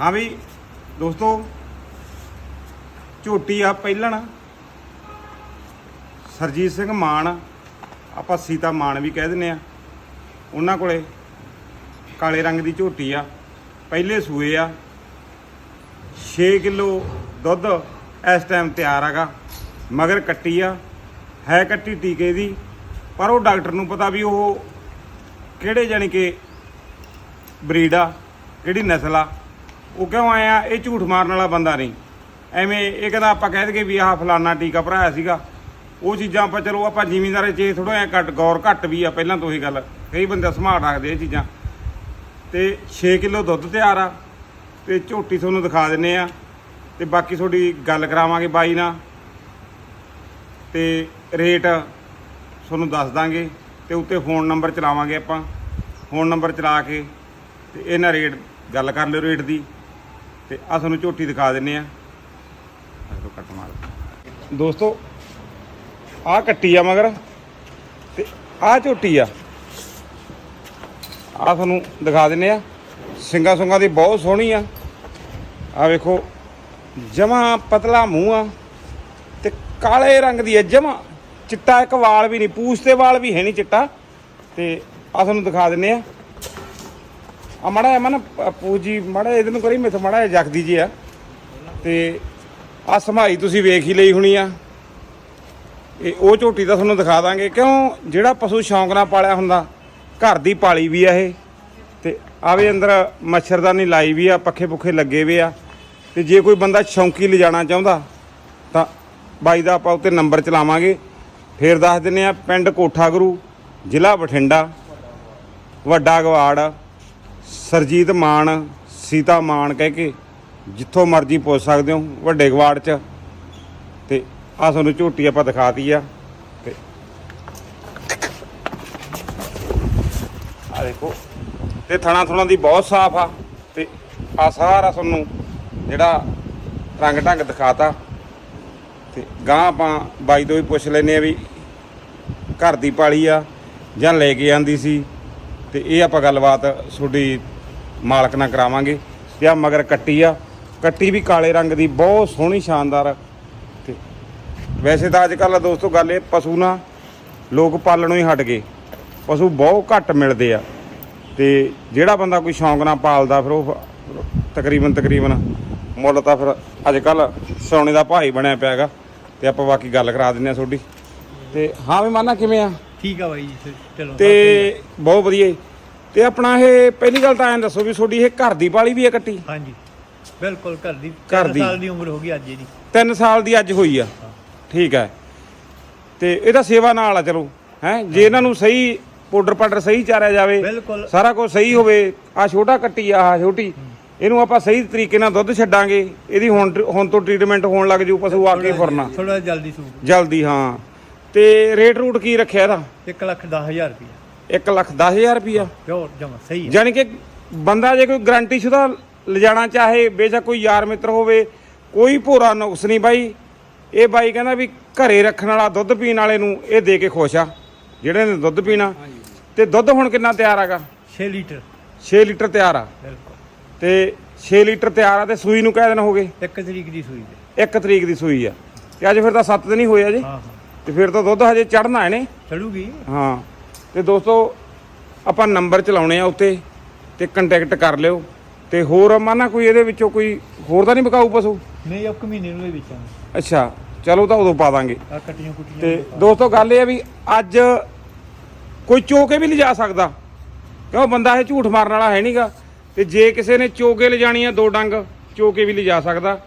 ਹਾਂ ਵੀ, ਦੋਸਤੋ, ਝੋਟੀ ਆ ਪਹਿਲਣ। ਸਰਜੀਤ ਸਿੰਘ ਮਾਨ, ਆਪਾਂ ਸੀਤਾ ਮਾਨ ਵੀ ਕਹਿ ਦਿੰਨੇ ਆ। ਉਹਨਾਂ ਕੋਲੇ ਕਾਲੇ ਰੰਗ ਦੀ ਝੋਟੀ ਆ। ਪਹਿਲੇ ਸੂਏ ਆ। 6 ਕਿਲੋ ਦੁੱਧ ਇਸ ਟਾਈਮ ਤਿਆਰ ਹੈਗਾ। ਮਗਰ ਕੱਟੀ ਆ। ਹੈ ਕੱਟੀ ਟੀਕੇ ਦੀ। ਪਰ ਉਹ ਡਾਕਟਰ ਨੂੰ ਪਤਾ ਵੀ ਉਹ ਕਿਹੜੇ ਜਾਣੀ ਕਿ ਬਰੀਡ ਆ, ਕਿਹੜੀ ਨਸਲ ਆ। ਉਹ ਕਿਉਂ ਆਇਆ ਇਹ ਝੂਠ ਮਾਰਨ ਵਾਲਾ ਬੰਦਾ ਨਹੀਂ। ਐਵੇਂ ਇਹ ਕਹਿੰਦਾ ਆਪਾਂ ਕਹਿ ਦਈਏ ਵੀ ਆਹ ਫਲਾਨਾ ਟੀਕਾ ਭਰਾਇਆ ਸੀਗਾ। ਉਹ ਚੀਜ਼ਾਂ ਆਪਾਂ ਚਲੋ ਆਪਾਂ ਜ਼ਿਮੀਂਦਾਰੇ 'ਚ ਥੋੜਾ ਜਿਹਾ ਘੱਟ ਗੌਰ ਘੱਟ ਵੀ ਆ ਪਹਿਲਾਂ ਤੋਂ ਹੀ ਗੱਲ। ਕਈ ਬੰਦੇ ਸੰਭਾਲ ਰੱਖਦੇ ਇਹ ਚੀਜ਼ਾਂ। ਤੇ 6 ਕਿਲੋ ਦੁੱਧ ਤਿਆਰ ਆ, ਤੇ ਝੋਟੀ ਤੁਹਾਨੂੰ ਦਿਖਾ ਦਿੰਨੇ ਆ। ਤੇ ਬਾਕੀ ਤੁਹਾਡੀ ਗੱਲ ਕਰਾਵਾਂਗੇ ਬਾਈ ਨਾਲ। ਤੇ ਰੇਟ ਤੁਹਾਨੂੰ ਦੱਸ ਦਾਂਗੇ। ਤੇ ਉੱਤੇ ਫੋਨ ਨੰਬਰ ਚਲਾਵਾਂਗੇ ਆਪਾਂ। ਫੋਨ ਨੰਬਰ ਚਲਾ ਕੇ ਤੇ ਇਹਨਾਂ ਰੇਟ, ਗੱਲ ਕਰ ਲਿਓ ਰੇਟ ਦੀ। ਤੇ ਆ ਤੁਹਾਨੂੰ ਝੋਟੀ ਦਿਖਾ ਦਿੰਨੇ ਆ। ਆਹ ਕੱਟ ਮਾਰ। ਦੋਸਤੋ ਆ ਕੱਟੀ ਆ ਮਗਰ ਤੇ ਆ ਝੋਟੀ ਆ। ਆ ਤੁਹਾਨੂੰ ਦਿਖਾ ਦਿੰਨੇ ਆ। ਸਿੰਗਾ ਸੁੰਗਾ ਦੀ ਬਹੁਤ ਸੋਹਣੀ ਆ। ਆ ਵੇਖੋ, ਜਮਾ ਪਤਲਾ ਮੂੰਹ ਆ ਤੇ ਕਾਲੇ ਰੰਗ ਦੀ ਆ, ਜਮਾ। ਚਿੱਟਾ ਇੱਕ ਵਾਲ ਵੀ ਨਹੀਂ, ਪੂਛ ਤੇ ਵਾਲ ਵੀ ਹੈ ਨਹੀਂ ਚਿੱਟਾ। ਤੇ ਆ ਤੁਹਾਨੂੰ ਦਿਖਾ ਦਿੰਨੇ ਆ। ਆ ਮੜਾ ਹੈ ਮਨ ਪੂਜੀ, ਮੜਾ ਇਹਦੇ ਨੂੰ ਕਰੀ ਮੇਥੋਂ ਮੜਾ ਜਗਦੀ ਜੀ ਆ। ਤੇ ਆ ਸਮਾਈ ਤੁਸੀਂ ਵੇਖ ਹੀ ਲਈ ਹੋਣੀ ਆ। ਇਹ ਉਹ ਝੋਟੀ ਤਾਂ ਤੁਹਾਨੂੰ ਦਿਖਾ ਦਾਂਗੇ। ਕਿਉਂ? ਜਿਹੜਾ ਪਸ਼ੂ ਸ਼ੌਂਕ ਨਾਲ ਪਾਲਿਆ ਹੁੰਦਾ, ਘਰ ਦੀ ਪਾਲੀ ਵੀ ਆ ਇਹ। ਤੇ ਆਵੇ ਅੰਦਰ ਮੱਛਰਦਾਨੀ ਲਾਈ ਵੀ ਆ, ਪੱਖੇ ਪੁੱਖੇ ਲੱਗੇ ਵੀ ਆ। ਤੇ ਜੇ ਕੋਈ ਬੰਦਾ ਸ਼ੌਂਕੀ ਲਿਜਾਣਾ ਚਾਹੁੰਦਾ, ਤਾਂ ਬਾਈ ਦਾ ਆਪਾਂ ਉੱਤੇ ਨੰਬਰ ਚਲਾਵਾਂਗੇ। ਫੇਰ ਦੱਸ ਦਿੰਨੇ ਆ, ਪਿੰਡ ਕੋਠਾ ਗੁਰੂ ਜ਼ਿਲ੍ਹਾ ਬਠਿੰਡਾ, ਵੱਡਾ ਗਵਾੜ। ਸਰਜੀਤ ਮਾਨ, ਸੀਤਾ ਮਾਨ ਕਹਿ ਕੇ ਜਿੱਥੋਂ ਮਰਜ਼ੀ ਪੁੱਛ ਸਕਦੇ ਹੋ, ਵੱਡੇ ਗਵਾੜ 'ਚ। ਤੇ ਆ ਤੁਹਾਨੂੰ ਝੋਟੀ ਆਪਾਂ ਦਿਖਾਤੀ ਆ, ਤੇ ਆ ਦੇਖੋ, ਤੇ ਥਣਾ ਥੁਣਾ ਦੀ ਬਹੁਤ ਸਾਫ਼ ਆ, ਤੇ ਆ ਸਾਰਾ ਤੁਹਾਨੂੰ ਜਿਹੜਾ ਰੰਗ ਢੰਗ ਦਿਖਾਤਾ। ਤੇ ਗਾਂ ਆਪਾਂ ਬਾਈ ਤੋਂ ਵੀ ਪੁੱਛ ਲੈਨੇ ਆ ਵੀ ਘਰ ਦੀ ਪਾਲੀ ਆ ਜਾਂ ਲੈ ਕੇ ਆਂਦੀ ਸੀ। ਤੇ ਇਹ ਆਪਾਂ ਗੱਲਬਾਤ ਤੁਹਾਡੀ ਮਾਲਕ ਨਾਲ ਕਰਾਵਾਂਗੇ। ਤੇ ਆ ਮਗਰ ਕੱਟੀ ਆ। ਕੱਟੀ ਵੀ ਕਾਲੇ ਰੰਗ ਦੀ, ਬਹੁਤ ਸੋਹਣੀ, ਸ਼ਾਨਦਾਰ। ਤੇ ਵੈਸੇ ਤਾਂ ਅੱਜ ਕੱਲ੍ਹ ਦੋਸਤੋ ਗੱਲ ਇਹ, ਪਸ਼ੂ ਨਾ ਲੋਕ ਪਾਲਣੋਂ ਹੀ ਹਟ ਗਏ। ਪਸ਼ੂ ਬਹੁਤ ਘੱਟ ਮਿਲਦੇ ਆ। ਤੇ ਜਿਹੜਾ ਬੰਦਾ ਕੋਈ ਸ਼ੌਂਕ ਨਾਲ ਪਾਲਦਾ, ਫਿਰ ਉਹ ਤਕਰੀਬਨ ਤਕਰੀਬਨ ਮੁੱਲ ਤਾਂ ਫਿਰ ਅੱਜ ਕੱਲ ਸੋਨੇ ਦਾ ਭਾਈ ਬਣਿਆ ਪਿਆ ਹੈਗਾ। ਤੇ ਆਪਾਂ ਬਾਕੀ ਗੱਲ ਕਰਾ ਦਿੰਨੇ ਆ ਤੁਹਾਡੀ। ਤੇ ਹਾਂ ਵੀ ਮਾਨਾ, ਕਿਵੇਂ ਆ? ਠੀਕ ਆ ਬਾਈ ਜੀ ਫਿਰ ਚਲੋ ਤੇ ਬਹੁਤ ਵਧੀਆ ਜੀ। ਤੇ ਆਪਣਾ ਇਹ ਪਹਿਲੀ ਗੱਲ ਤਾਂ ਐਂ ਦੱਸੋ ਵੀ ਤੁਹਾਡੀ ਇਹ ਘਰ ਦੀ ਪਾਲੀ ਵੀ ਹੈ ਕੱਟੀ ਹਾਂਜੀ ਬਿਲਕੁਲ ਘਰ ਦੀ। ਘਰ ਤਿੰਨ ਦੀ। ਸਾਲ ਦੀ ਉਮਰ ਹੋ ਗਈ ਅੱਜ ਇਹਦੀ। 3 ਸਾਲ ਦੀ ਅੱਜ ਹੋਈ ਆ। ਠੀਕ ਹੈ ਤੇ ਇਹਦਾ ਸੇਵਾ ਨਾਲ ਆ ਚਲੋ। ਹੈ ਜੇ ਇਹਨਾਂ ਨੂੰ ਸਹੀ ਪਾਊਡਰ ਪਾਊਡਰ ਸਹੀ ਚਾਰਿਆ ਜਾਵੇ ਬਿਲਕੁਲ। ਸਾਰਾ ਕੁਝ ਸਹੀ ਹੋਵੇ ਆ ਛੋਟਾ ਕੱਟੀ ਆ ਆਹ ਛੋਟੀ ਇਹਨੂੰ ਆਪਾਂ ਸਹੀ ਤਰੀਕੇ ਨਾਲ ਦੁੱਧ ਛੱਡਾਂਗੇ ਇਹਦੀ ਹੁਣ ਹੁਣ ਤੋਂ ਟ੍ਰੀਟਮੈਂਟ ਹੋਣ ਲੱਗ ਜੂ ਪਸ਼ੂ ਆ ਕੇ ਫੁਰਨਾ। ਥੋੜਾ ਜਲਦੀ ਸੂਪ ਜਲਦੀ ਹਾਂ। ਤੇ ਰੇਟ ਰੂਟ ਕੀ ਰੱਖਿਆ ਇਹਦਾ? 1 ਲੱਖ 10000 ਰੁਪਏ 1 ਲੱਖ 10000 ਰੁਪਿਆ ਪਿਓਰ ਜਮਾ ਸਹੀ ਹੈ। ਯਾਨੀ ਕਿ ਬੰਦਾ ਜੇ ਕੋਈ ਗਰੰਟੀ ਸ਼ੁਦਾ ਲਿਜਾਣਾ ਚਾਹੇ ਬੇਸ਼ੱਕ ਕੋਈ ਯਾਰ ਮਿੱਤਰ ਹੋਵੇ ਕੋਈ ਭੋਰਾ ਨੁਕਸ ਨਹੀਂ ਬਾਈ। ਇਹ ਬਾਈ ਕਹਿੰਦਾ ਵੀ ਘਰੇ ਰੱਖਣ ਵਾਲਾ ਦੁੱਧ ਪੀਣ ਵਾਲੇ ਨੂੰ ਇਹ ਦੇ ਕੇ ਖੁਸ਼ ਆ। ਜਿਹੜੇ ਨੇ ਦੁੱਧ ਪੀਣਾ ਤੇ ਦੁੱਧ ਹੁਣ ਕਿੰਨਾ ਤਿਆਰ ਹੈਗਾ? 6 ਲੀਟਰ। 6 ਲੀਟਰ ਤਿਆਰ ਆ। ਬਿਲਕੁਲ। ਤੇ 6 ਲੀਟਰ ਤਿਆਰ ਆ ਤੇ ਸੂਈ ਨੂੰ ਕਿਹ ਦਿਨ ਹੋ ਗਏ? 1 ਤਰੀਕ ਦੀ ਸੂਈ ਦੇ 1 ਤਰੀਕ ਦੀ ਸੂਈ ਆ। ਤੇ ਅੱਜ ਫਿਰ ਤਾਂ 7 ਦਿਨ ਹੀ ਹੋਏ ਆ ਜੀ। ਹਾਂ ਹਾਂ। ਤੇ ਫਿਰ ਤਾਂ ਦੁੱਧ ਹਜੇ ਚੜਨਾ ਇਹਨੇ ਚੜੂਗੀ। ਹਾਂ। ਤੇ ਦੋਸਤੋ ਆਪਾਂ ਨੰਬਰ ਚਲਾਉਣੇ ਆ ਉੱਤੇ ਤੇ ਕੰਟੈਕਟ ਕਰ ਲਿਓ। ਤੇ ਹੋਰ ਮਾਨਾ ਕੋਈ ਇਹਦੇ ਵਿੱਚੋਂ ਕੋਈ ਹੋਰ ਤਾਂ ਨਹੀਂ ਬਕਾਊ ਪਸ਼ੂ? ਨਹੀਂ ਇੱਕ ਮਹੀਨੇ ਨੂੰ ਦੇ ਵਿੱਚ। ਆ ਅੱਛਾ ਚਲੋ ਤਾਂ ਉਦੋਂ ਪਾ ਦਾਂਗੇ। ਆਹ ਕੱਟੀਆਂ ਕੁੱਟੀਆਂ ਤੇ ਦੋਸਤੋ ਗੱਲ ਇਹ ਆ ਵੀ ਅੱਜ ਕੋਈ ਚੋਕੇ ਵੀ ਲਿਜਾ ਸਕਦਾ। ਕਿਉਂ? ਬੰਦਾ ਇਹ ਝੂਠ ਮਾਰਨ ਵਾਲਾ ਹੈ ਨਹੀਂਗਾ ਤੇ ਜੇ ਕਿਸੇ ਨੇ ਚੋਕੇ ਲਿਜਾਣੀ ਆ ਦੋ ਡੰਗ ਚੋਕੇ ਵੀ ਲਿਜਾ ਸਕਦਾ।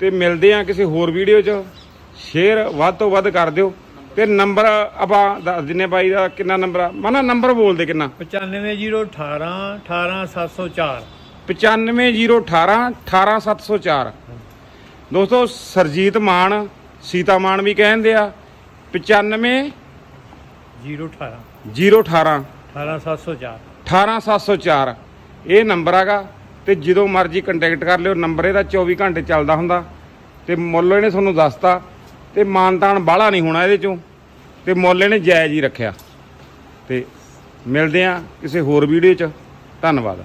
ਤੇ ਮਿਲਦੇ ਆ ਕਿਸੇ ਹੋਰ ਵੀਡੀਓ 'ਚ। ਸ਼ੇਅਰ ਵੱਧ ਤੋਂ ਵੱਧ ਕਰ ਦਿਓ। ਤੇ ਨੰਬਰ ਆਪਾਂ ਦੱਸ ਦਿੰਨੇ ਬਾਈ ਦਾ ਕਿੰਨਾ ਨੰਬਰ ਆ। ਮਾਨਾ ਨੰਬਰ ਬੋਲ ਦੇ ਕਿੰਨਾ? 95018 18704 95018 18704 ਦੋਸਤੋ ਸਰਜੀਤ ਮਾਨ ਸੀਤਾ ਮਾਨ ਵੀ ਕਹਿੰਦੇ ਆ 95 018 018 18704 18704 ਇਹ ਨੰਬਰ ਹੈਗਾ ਤੇ ਜਦੋਂ ਮਰਜ਼ੀ ਕੰਟੈਕਟ ਕਰ ਲਿਓ ਨੰਬਰ ਇਹਦਾ 24 ਘੰਟੇ ਚੱਲਦਾ ਹੁੰਦਾ। ਤੇ ਮੁੱਲ ਇਹਨੇ ਤੁਹਾਨੂੰ ਦੱਸਤਾ ਤੇ ਮਾਨਤਾਨ ਬਾਹਲਾ ਨਹੀਂ ਹੋਣਾ ਇਹਦੇ ਚੋਂ। ਤੇ ਮੁੱਲ ਇਹਨੇ ਜਾਇਜ਼ ਹੀ ਰੱਖਿਆ। ਤੇ ਮਿਲਦੇ ਆ ਕਿਸੇ ਹੋਰ ਵੀਡੀਓ 'ਚ। ਧੰਨਵਾਦ।